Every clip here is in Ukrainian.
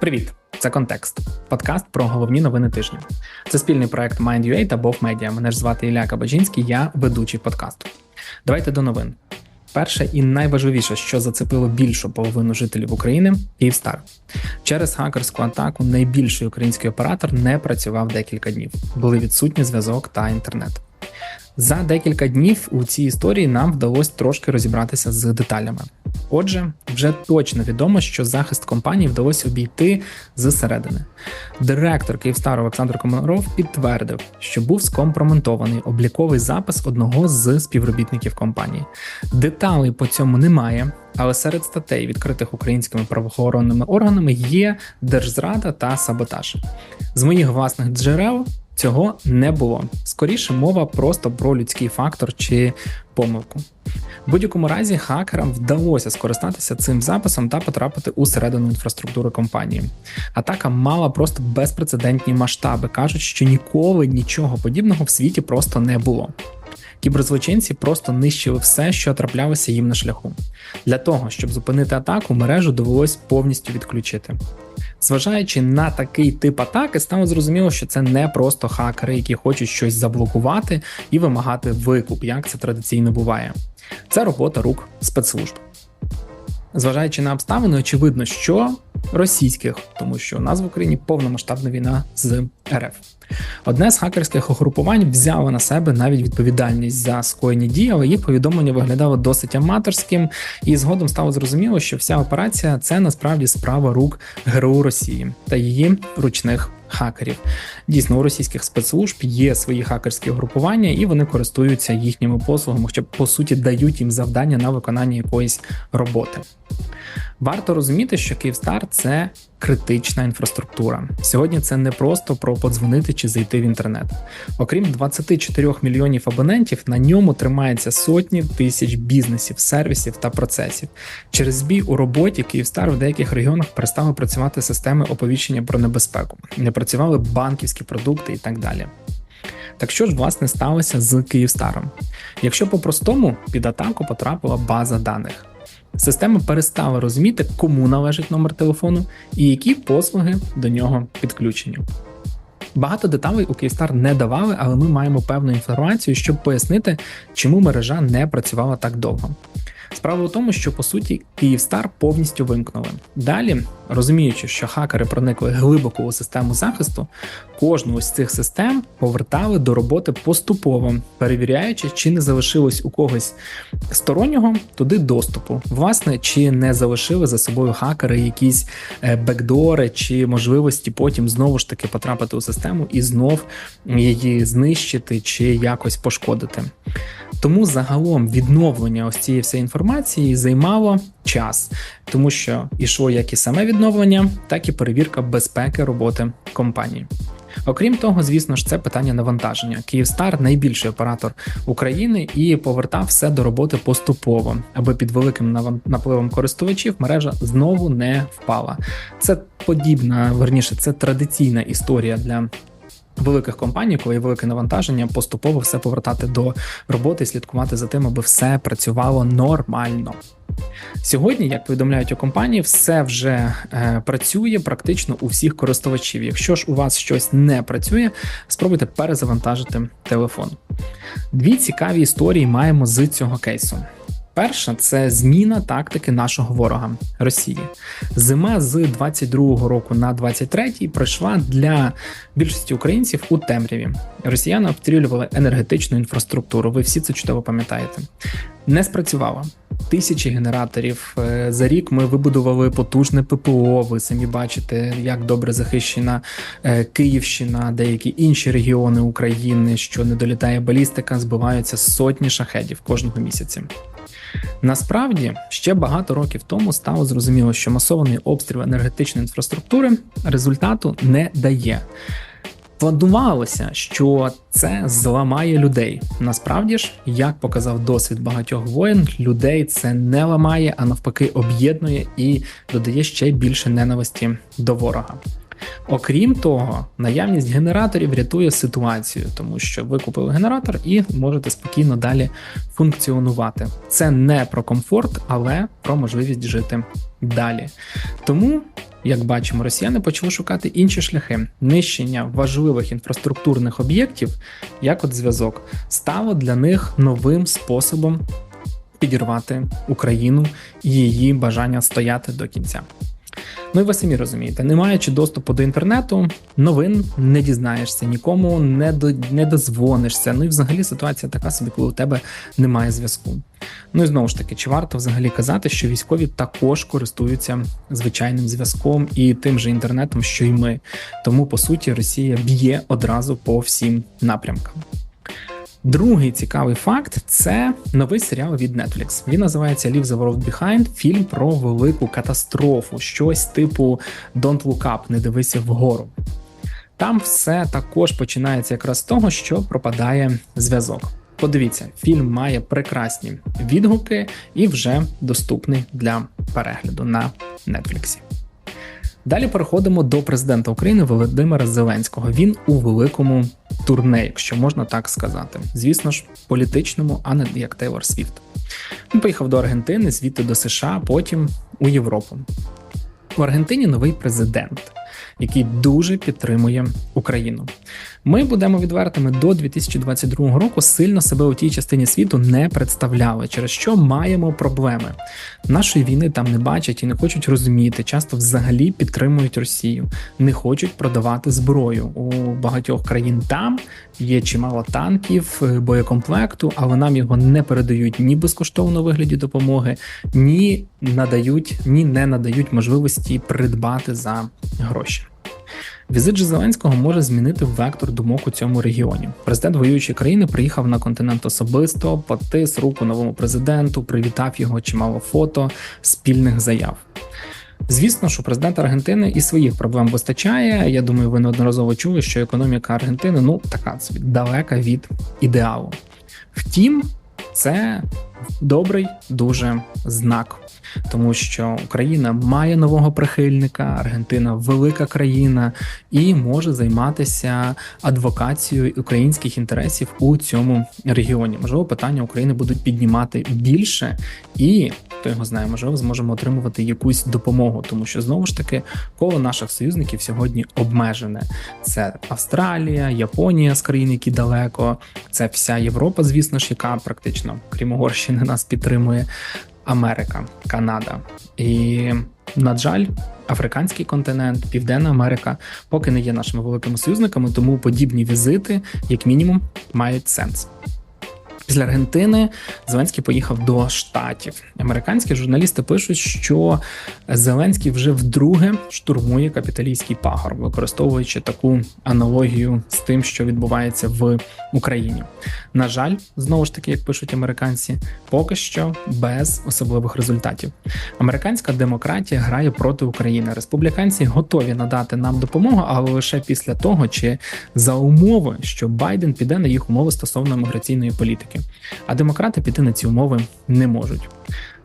Привіт, це контекст. Подкаст про головні новини тижня. Це спільний проект Mind.ua та Бов Media. Мене ж звати Ілля Кабаджинський, я ведучий подкасту. Давайте до новин. Перше і найважливіше, що зацепило більшу половину жителів України Київстар. Через хакерську атаку найбільший український оператор не працював декілька днів. Були відсутні зв'язок та інтернет. За декілька днів у цій історії нам вдалося трошки розібратися з деталями. Отже, вже точно відомо, що захист компанії вдалося обійти зсередини. Директор Київстар Олександр Комаров підтвердив, що був скомпроментований обліковий запис одного з співробітників компанії. Деталей по цьому немає, але серед статей, відкритих українськими правоохоронними органами, є держзрада та саботаж. З моїх власних джерел Цього не було. Скоріше мова просто про людський фактор чи помилку. В будь-якому разі хакерам вдалося скористатися цим записом та потрапити у середину інфраструктури компанії. Атака мала просто безпрецедентні масштаби. кажуть, що ніколи нічого подібного в світі просто не було. Кіберзлочинці просто нищили все, що траплялося їм на шляху. Для того, щоб зупинити атаку, мережу довелось повністю відключити. Зважаючи на такий тип атаки, стало зрозуміло, що це не просто хакери, які хочуть щось заблокувати і вимагати викуп, як це традиційно буває. Це робота рук спецслужб. Зважаючи на обставини, очевидно, що російських, тому що у нас в Україні повномасштабна війна з РФ. Одне з хакерських угрупувань взяло на себе навіть відповідальність за скоєні дії, але їх повідомлення виглядало досить аматорським, і згодом стало зрозуміло, що вся операція це насправді справа рук ГРУ Росії та її ручних хакерів. Дійсно, у російських спецслужб є свої хакерські групування, і вони користуються їхніми послугами, що по суті дають їм завдання на виконання якоїсь роботи. Варто розуміти, що Київстар це критична інфраструктура. Сьогодні це не просто про подзвонити чи зайти в інтернет. Окрім 24 мільйонів абонентів, на ньому тримається сотні тисяч бізнесів, сервісів та процесів. Через збій у роботі Київстар в деяких регіонах перестали працювати системи оповіщення про небезпеку, не працювали банківські продукти і так далі. Так що ж власне сталося з Київстаром? Якщо по-простому під атаку потрапила база даних. Система перестала розуміти, кому належить номер телефону і які послуги до нього підключені. Багато деталей у Київстар не давали, але ми маємо певну інформацію, щоб пояснити, чому мережа не працювала так довго. Справа в тому, що по суті Київстар повністю вимкнули. Далі, розуміючи, що хакери проникли глибоко у систему захисту, кожну з цих систем повертали до роботи поступово, перевіряючи, чи не залишилось у когось стороннього туди доступу. Власне, чи не залишили за собою хакери якісь е, бекдори чи можливості потім знову ж таки потрапити у систему і знов її знищити чи якось пошкодити. Тому загалом відновлення ось цієї всієї інформації займало час, тому що йшло як і саме відновлення, так і перевірка безпеки роботи компанії. Окрім того, звісно ж, це питання навантаження. Київстар найбільший оператор України і повертав все до роботи поступово, аби під великим напливом користувачів мережа знову не впала. Це подібна, верніше, це традиційна історія для великих компаній, коли є велике навантаження, поступово все повертати до роботи і слідкувати за тим, аби все працювало нормально. Сьогодні, як повідомляють у компанії, все вже е, працює практично у всіх користувачів. Якщо ж у вас щось не працює, спробуйте перезавантажити телефон. Дві цікаві історії маємо з цього кейсу. Перша це зміна тактики нашого ворога Росії. Зима з 22-го року на 23-й пройшла для більшості українців у темряві. Росіяни обстрілювали енергетичну інфраструктуру. Ви всі це чудово пам'ятаєте. Не спрацювало. Тисячі генераторів е, за рік ми вибудували потужне ППО. Ви самі бачите, як добре захищена е, Київщина, деякі інші регіони України, що не долітає балістика, збиваються сотні шахедів кожного місяця. Насправді ще багато років тому стало зрозуміло, що масований обстріл енергетичної інфраструктури результату не дає. Планувалося, що це зламає людей. Насправді ж, як показав досвід багатьох воєн, людей це не ламає, а навпаки, об'єднує і додає ще більше ненависті до ворога. Окрім того, наявність генераторів рятує ситуацію, тому що ви купили генератор і можете спокійно далі функціонувати. Це не про комфорт, але про можливість жити далі. Тому як бачимо, росіяни почали шукати інші шляхи нищення важливих інфраструктурних об'єктів, як от зв'язок, стало для них новим способом підірвати Україну і її бажання стояти до кінця. Ну і ви самі розумієте, не маючи доступу до інтернету, новин не дізнаєшся, нікому не до не дозвонишся. Ну і взагалі ситуація така собі, коли у тебе немає зв'язку. Ну і знову ж таки, чи варто взагалі казати, що військові також користуються звичайним зв'язком і тим же інтернетом, що й ми. Тому по суті Росія б'є одразу по всім напрямкам. Другий цікавий факт це новий серіал від Netflix. Він називається Leave the World Behind, фільм про велику катастрофу, щось типу Don't Look Up, не дивися вгору. Там все також починається якраз з того, що пропадає зв'язок. Подивіться, фільм має прекрасні відгуки і вже доступний для перегляду на Netflix. Далі переходимо до президента України Володимира Зеленського. Він у великому турне, якщо можна так сказати. Звісно ж, політичному, а не як Тейлор Свіфт. Він поїхав до Аргентини, звідти до США, потім у Європу. У Аргентині новий президент який дуже підтримує Україну. Ми будемо відвертими до 2022 року. Сильно себе у тій частині світу не представляли, через що маємо проблеми. Нашої війни там не бачать і не хочуть розуміти. Часто взагалі підтримують Росію, не хочуть продавати зброю у багатьох країн. Там є чимало танків, е, боєкомплекту, але нам його не передають ні безкоштовно вигляді допомоги, ні надають, ні не надають можливості придбати за гроші. Візит же Зеленського може змінити вектор думок у цьому регіоні. Президент воюючої країни приїхав на континент особисто, потис руку новому президенту, привітав його чимало фото, спільних заяв. Звісно, що президент Аргентини і своїх проблем вистачає. Я думаю, ви неодноразово чули, що економіка Аргентини ну така собі далека від ідеалу. Втім, це добрий дуже знак тому що Україна має нового прихильника, Аргентина велика країна і може займатися адвокацією українських інтересів у цьому регіоні. Можливо, питання України будуть піднімати більше, і хто його знає, можливо, зможемо отримувати якусь допомогу, тому що знову ж таки коло наших союзників сьогодні обмежене. Це Австралія, Японія з країн, які далеко, це вся Європа, звісно ж, яка практично крім Угорщини нас підтримує. Америка, Канада і, на жаль, африканський континент, Південна Америка поки не є нашими великими союзниками, тому подібні візити, як мінімум, мають сенс. Після Аргентини Зеленський поїхав до штатів. Американські журналісти пишуть, що Зеленський вже вдруге штурмує капіталійський пагор, використовуючи таку аналогію з тим, що відбувається в Україні. На жаль, знову ж таки, як пишуть американці, поки що без особливих результатів. Американська демократія грає проти України. Республіканці готові надати нам допомогу, але лише після того, чи за умови, що Байден піде на їх умови стосовно міграційної політики а демократи піти на ці умови не можуть.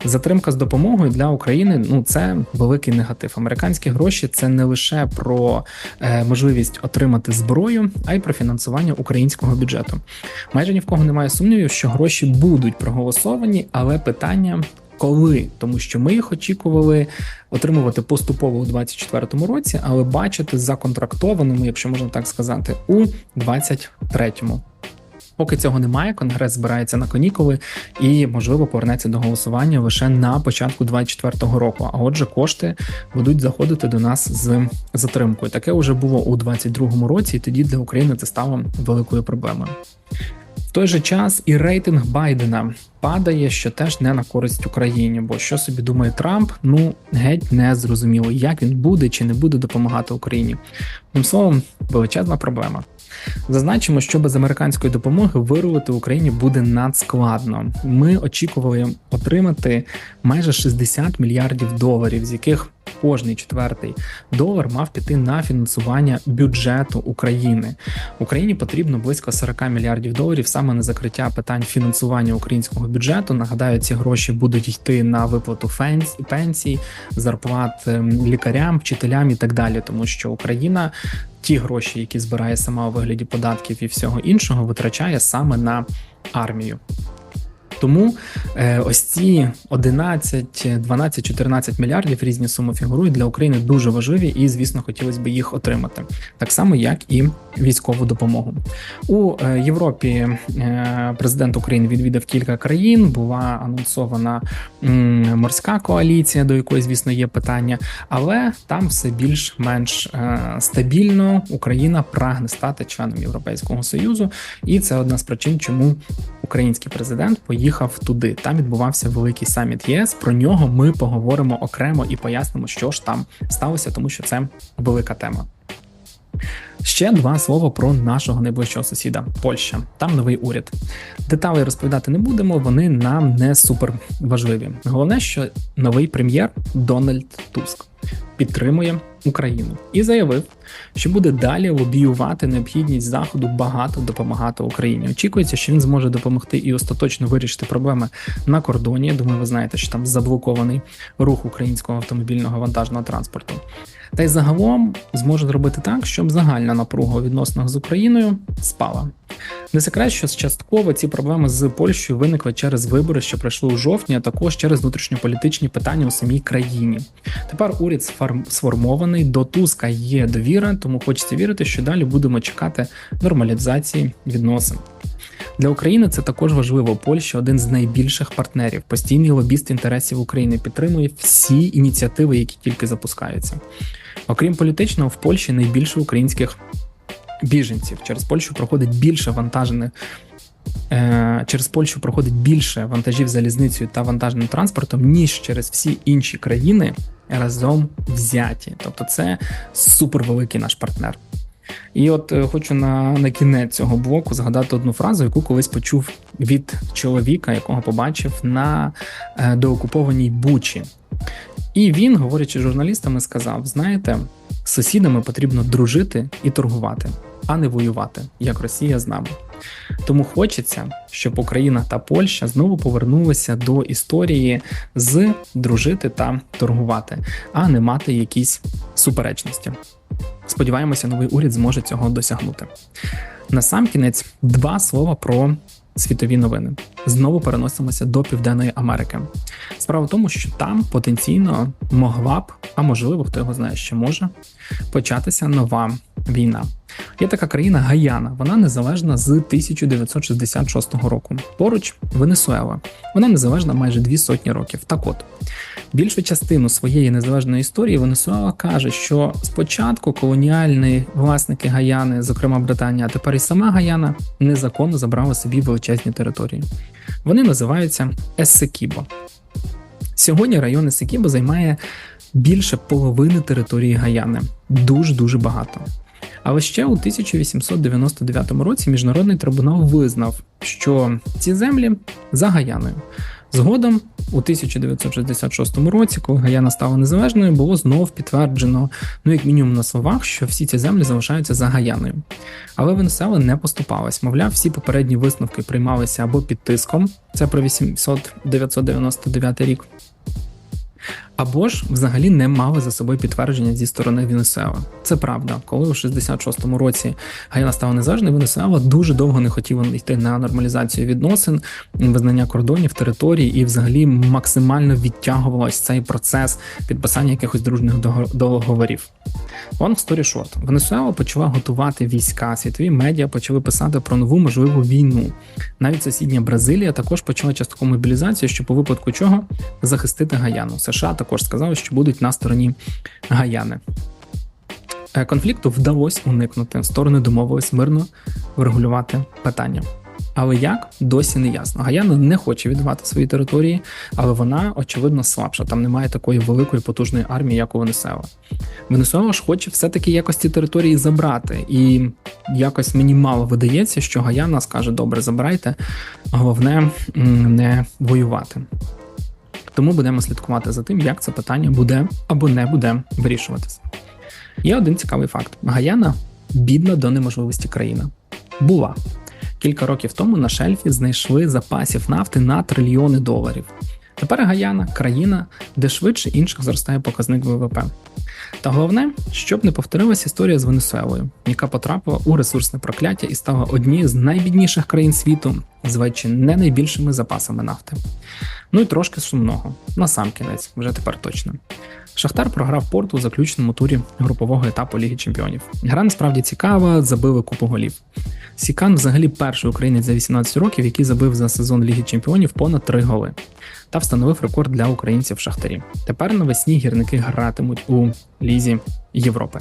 Затримка з допомогою для України ну це великий негатив. Американські гроші це не лише про е, можливість отримати зброю, а й про фінансування українського бюджету. Майже ні в кого немає сумнівів, що гроші будуть проголосовані, але питання. Коли тому, що ми їх очікували отримувати поступово у 2024 році, але бачити законтрактованими, якщо можна так сказати, у 2023 Поки цього немає, конгрес збирається на канікули і, можливо, повернеться до голосування лише на початку 2024 року. А отже, кошти будуть заходити до нас з затримкою. Таке вже було у 2022 році, і тоді для України це стало великою проблемою. В той же час і рейтинг Байдена падає, що теж не на користь Україні. Бо що собі думає Трамп? Ну геть не зрозуміло, як він буде чи не буде допомагати Україні. Тим словом, величезна проблема. Зазначимо, що без американської допомоги вирувати Україні буде надскладно. Ми очікували отримати майже 60 мільярдів доларів, з яких кожний четвертий долар мав піти на фінансування бюджету України. Україні потрібно близько 40 мільярдів доларів саме на закриття питань фінансування українського бюджету. Нагадаю, ці гроші будуть йти на виплату пенсій, зарплат ем, лікарям, вчителям і так далі, тому що Україна ті гроші, які збирає сама у вигляді податків і всього іншого, витрачає саме на армію. Тому е, ось ці 11, 12, 14 мільярдів різні суми фігурують для України дуже важливі, і звісно, хотілося б їх отримати, так само як і військову допомогу у е, Європі. Е, президент України відвідав кілька країн. Була анонсована морська коаліція, до якої, звісно, є питання, але там все більш-менш е, стабільно. Україна прагне стати членом Європейського союзу, і це одна з причин, чому український президент поїхав туди. Там відбувався великий саміт ЄС. Про нього ми поговоримо окремо і пояснимо, що ж там сталося, тому що це велика тема. Ще два слова про нашого найближчого сусіда Польща. Там новий уряд. Деталей розповідати не будемо, вони нам не супер важливі. Головне, що новий прем'єр Дональд Туск підтримує Україну і заявив, що буде далі лобіювати необхідність заходу багато допомагати Україні. Очікується, що він зможе допомогти і остаточно вирішити проблеми на кордоні. Думаю, ви знаєте, що там заблокований рух українського автомобільного вантажного транспорту. Та й загалом зможе зробити так, щоб загальна напруга у відносинах з Україною спала. Не секрет, що частково ці проблеми з Польщею виникли через вибори, що пройшли у жовтні, а також через внутрішньополітичні питання у самій країні. Тепер уряд сформований, до Туска є довіра, тому хочеться вірити, що далі будемо чекати нормалізації відносин. Для України це також важливо. Польща один з найбільших партнерів. Постійний лобіст інтересів України підтримує всі ініціативи, які тільки запускаються. Окрім політичного, в Польщі найбільше українських біженців. Через Польщу проходить більше вантажених. Е, через Польщу проходить більше вантажів залізницею та вантажним транспортом, ніж через всі інші країни разом взяті. Тобто, це супервеликий наш партнер. І от е, хочу на на кінець цього блоку згадати одну фразу, яку колись почув від чоловіка, якого побачив на е, доокупованій Бучі. І він, говорячи з журналістами, сказав: знаєте, з сусідами потрібно дружити і торгувати, а не воювати, як Росія з нами. Тому хочеться, щоб Україна та Польща знову повернулися до історії з дружити та торгувати, а не мати якісь суперечності. Сподіваємося, новий уряд зможе цього досягнути. На сам кінець два слова про світові новини. Знову переносимося до Південної Америки. Справа в тому, що там потенційно могла б, а можливо, хто його знає, ще може початися нова війна. Є така країна Гаяна, вона незалежна з 1966 року. Поруч Венесуела. Вона незалежна майже дві сотні років. Так от більшу частину своєї незалежної історії Венесуела каже, що спочатку колоніальні власники Гаяни, зокрема Британія, а тепер і сама Гаяна, незаконно забрали собі величезні території. Вони називаються Ессекібо. Сьогодні район Ессекібо займає більше половини території Гаяни. Дуже дуже багато. Але ще у 1899 році міжнародний трибунал визнав, що ці землі за Гаяною. Згодом, у 1966 році, коли Гаяна стала незалежною, було знов підтверджено, ну як мінімум на словах, що всі ці землі залишаються за Гаяною. Але Венесуела не поступалась. Мовляв, всі попередні висновки приймалися або під тиском, це про 899 рік, або ж взагалі не мали за собою підтвердження зі сторони Венесуела. Це правда, коли у 66-му році Гаяна стала незалежною, Венесуела дуже довго не хотіла йти на нормалізацію відносин, визнання кордонів, території і, взагалі, максимально відтягувалось цей процес підписання якихось дружніх договорів. Long story short, Венесуела почала готувати війська. Світові медіа почали писати про нову можливу війну. Навіть сусідня Бразилія також почала часткову мобілізацію, щоб у випадку чого захистити Гаяну. США також сказали, що будуть на стороні Гаяни. Е, конфлікту вдалося уникнути. Сторони домовились мирно врегулювати питання. Але як досі не ясно. Гаяна не хоче віддавати свої території, але вона очевидно слабша. Там немає такої великої потужної армії, як у Венесуела. Венесуела ж хоче все-таки якось ці території забрати, і якось мені мало видається, що Гаяна скаже: добре, забирайте, головне не воювати. Тому будемо слідкувати за тим, як це питання буде або не буде вирішуватися. Є один цікавий факт: Гаяна бідна до неможливості країна. Була кілька років тому на шельфі знайшли запасів нафти на трильйони доларів. Тепер Гаяна країна, де швидше інших зростає показник ВВП. Та головне, щоб не повторилась історія з Венесуелою, яка потрапила у ресурсне прокляття і стала однією з найбідніших країн світу, з чи не найбільшими запасами нафти. Ну і трошки сумного, на сам кінець, вже тепер точно. Шахтар програв порту у заключному турі групового етапу Ліги Чемпіонів. Гра насправді цікава, забили купу голів. Сікан взагалі перший українець за 18 років, який забив за сезон Ліги Чемпіонів понад 3 голи та встановив рекорд для українців в Шахтарі. Тепер навесні гірники гратимуть у Лізі Європи.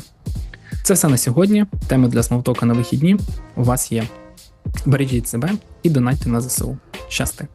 Це все на сьогодні. Теми для смолтока на вихідні у вас є. Бережіть себе і донатьте на ЗСУ. Щасти!